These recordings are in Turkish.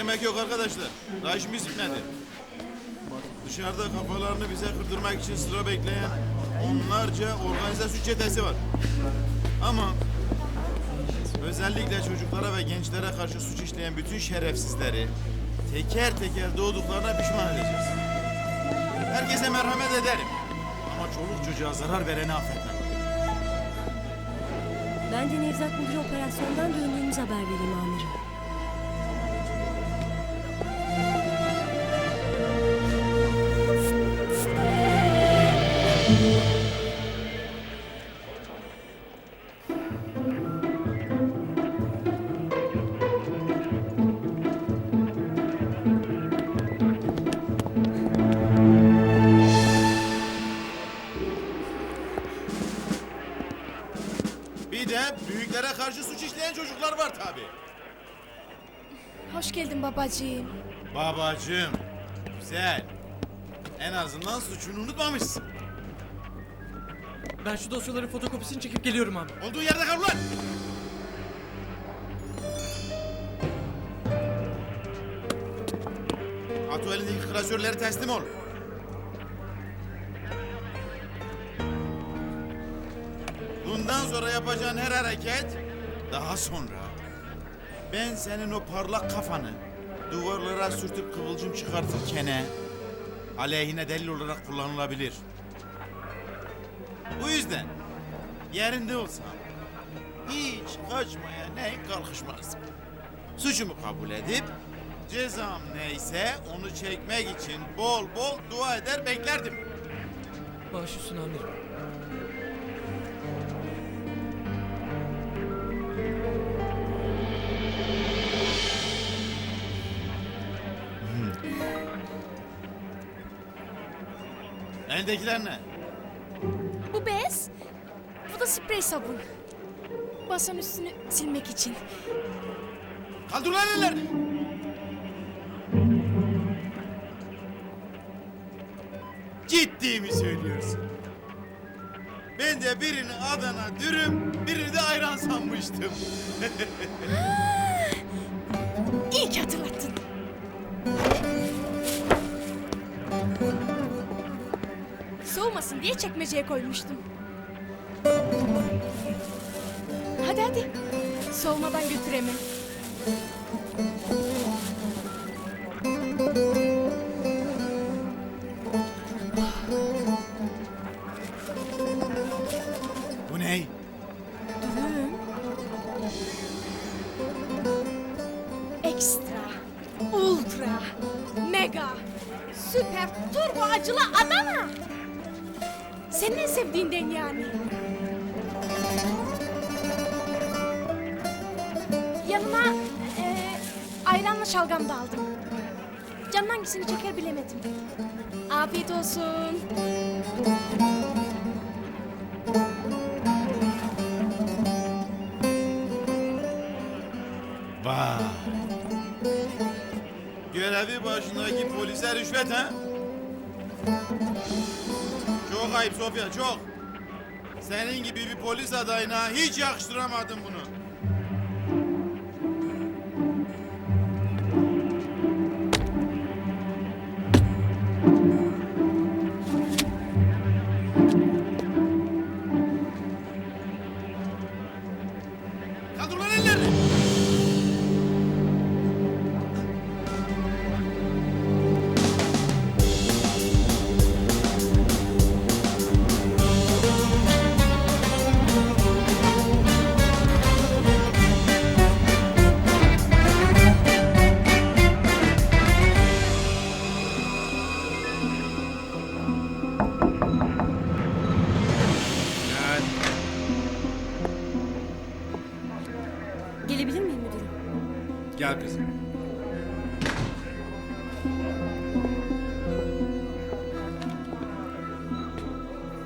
beklemek yok arkadaşlar. Daha işimiz bitmedi. Dışarıda kafalarını bize kırdırmak için sıra bekleyen onlarca organize suç çetesi var. Ama özellikle çocuklara ve gençlere karşı suç işleyen bütün şerefsizleri teker teker doğduklarına pişman edeceğiz. Herkese merhamet ederim. Ama çoluk çocuğa zarar vereni affetmem. Ben de Nevzat Müdür operasyondan döndüğümüz haber vereyim amirim. Tabii. Hoş geldin babacığım. Babacığım, güzel. En azından suçunu unutmamışsın. Ben şu dosyaların fotokopisini çekip geliyorum abi. Olduğu yerde kal ulan! At o elindeki klasörleri teslim ol. Bundan sonra yapacağın her hareket daha sonra ben senin o parlak kafanı duvarlara sürtüp kıvılcım çıkartırken aleyhine delil olarak kullanılabilir. Bu yüzden yerinde olsam hiç kaçmaya ne kalkışmazdım. Suçumu kabul edip cezam neyse onu çekmek için bol bol dua eder beklerdim. Baş üstüne amirim. Elindekiler ne? Bu bez, bu da sprey sabun. Basan üstünü silmek için. Kaldır lan ellerini. Ciddi mi söylüyorsun? Ben de birini Adana dürüm, birini de ayran sanmıştım. İyi ki hatırlattın. Soğumasın diye çekmeceye koymuştum. Hadi hadi. Soğumadan götür hemen. Bu ne? Dürüm. Ekstra, ultra, mega, süper, turbo acılı Adana. Senin en sevdiğinden yani. Yanına eee ayranla şalgam da aldım. Canın hangisini çeker bilemedim. Afiyet olsun. Vay. Görevi başındaki polise rüşvet ha? Çok ayıp Sofya çok. Senin gibi bir polis adayına hiç yakıştıramadım bunu.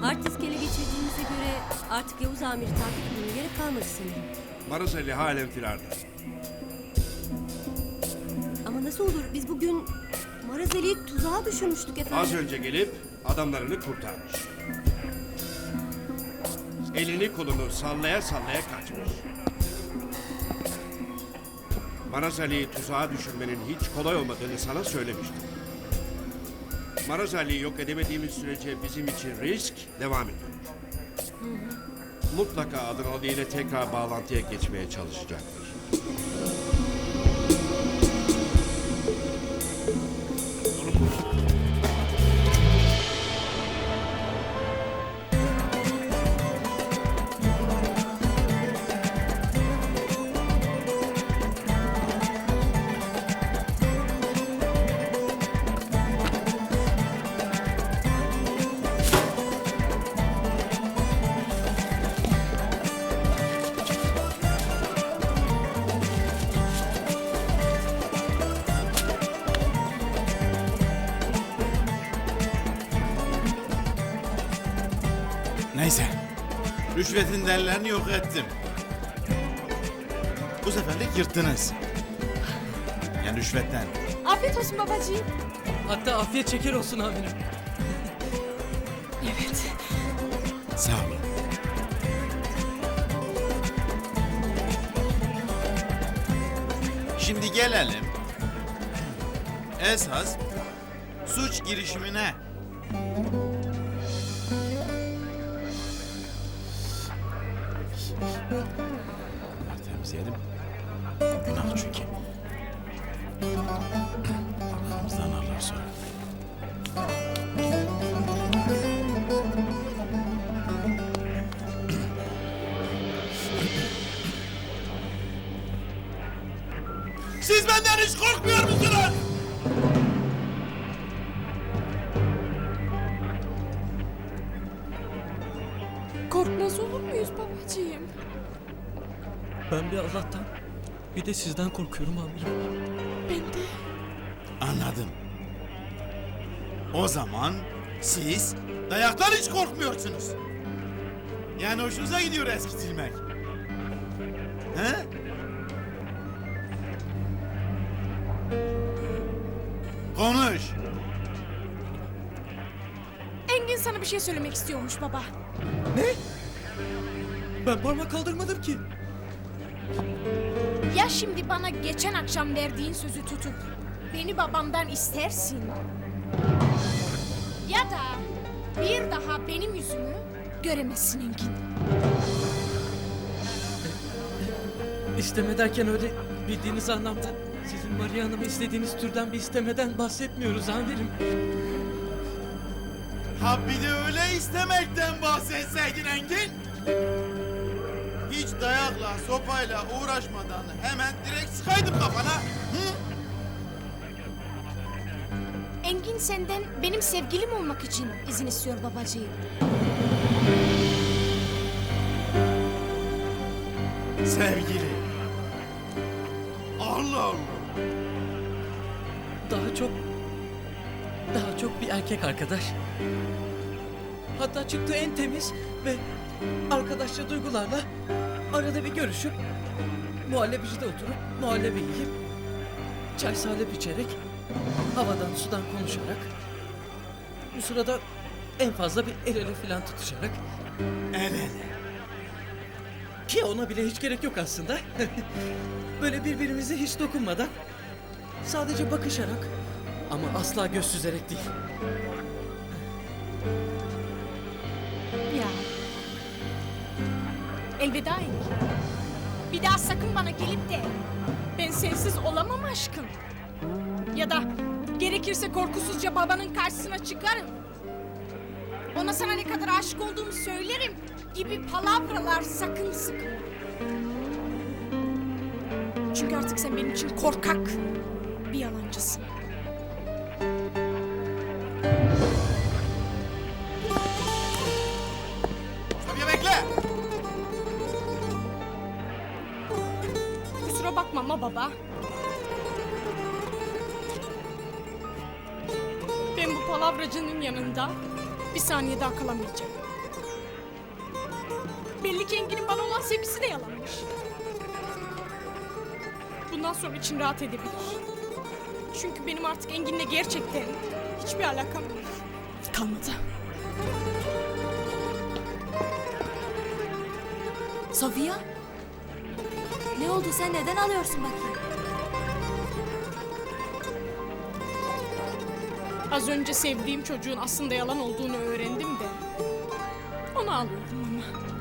Hard disk ele geçirdiğimize göre artık Yavuz amiri takip etmeye gerek kalmadı sanırım. Maras Ali halen firarda. Ama nasıl olur? Biz bugün Marazeli'yi tuzağa düşürmüştük efendim. Az önce gelip adamlarını kurtarmış. Elini kolunu sallaya sallaya kaçmış. Maraz Ali'yi tuzağa düşürmenin hiç kolay olmadığını sana söylemiştim. Maraz Ali'yi yok edemediğimiz sürece bizim için risk devam ediyor. Mutlaka Adanalı ile tekrar bağlantıya geçmeye çalışacaktır. Rüşvetin dellerini yok ettim. Bu seferlik yırttınız. Yani rüşvetten. Afiyet olsun babacığım. Hatta afiyet şeker olsun amirim. Evet. Sağ olun. Şimdi gelelim. Esas suç girişimine. Bunları temizleyelim. Günah çünkü. Arkamızdan alır sonra. Siz benden hiç korkmuyor musunuz? Allah'tan bir de sizden korkuyorum amirim. Ben de. Anladım. O zaman siz dayaktan hiç korkmuyorsunuz. Yani hoşunuza gidiyor eskitilmek. He? Konuş. Engin sana bir şey söylemek istiyormuş baba. Ben parmak kaldırmadım ki. Ya şimdi bana geçen akşam verdiğin sözü tutup beni babamdan istersin. Ya da bir daha benim yüzümü göremezsin Engin. İsteme derken öyle bildiğiniz anlamda sizin Maria Hanım'ı istediğiniz türden bir istemeden bahsetmiyoruz amirim. Ha bir de öyle istemekten bahsetseydin Engin. Dayakla, sopayla uğraşmadan hemen direkt sıkaydım kafana. Hı? Engin senden benim sevgilim olmak için izin istiyor babacığım. Sevgili. Allah Allah. Daha çok daha çok bir erkek arkadaş. Hatta çıktığı en temiz ve arkadaşça duygularla arada bir görüşüp muhallebicide oturup muhallebi yiyip çay salep içerek havadan sudan konuşarak bu sırada en fazla bir el ele falan tutuşarak El ele. ki ona bile hiç gerek yok aslında. Böyle birbirimize hiç dokunmadan sadece bakışarak ama asla göz süzerek değil. Elveda Engin. Bir daha sakın bana gelip de ben sensiz olamam aşkım. Ya da gerekirse korkusuzca babanın karşısına çıkarım. Ona sana ne kadar aşık olduğumu söylerim gibi palavralar sakın sıkma. Çünkü artık sen benim için korkak bir yalancısın. Ama baba. Ben bu palavracının yanında bir saniye daha kalamayacağım. Belli ki Engin'in bana olan sevgisi de yalanmış. Bundan sonra için rahat edebilir. Çünkü benim artık Engin'le gerçekten hiçbir alakam kalmadı. Sofia? Ne oldu sen neden alıyorsun bakayım? Az önce sevdiğim çocuğun aslında yalan olduğunu öğrendim de. Onu alıyorum ama.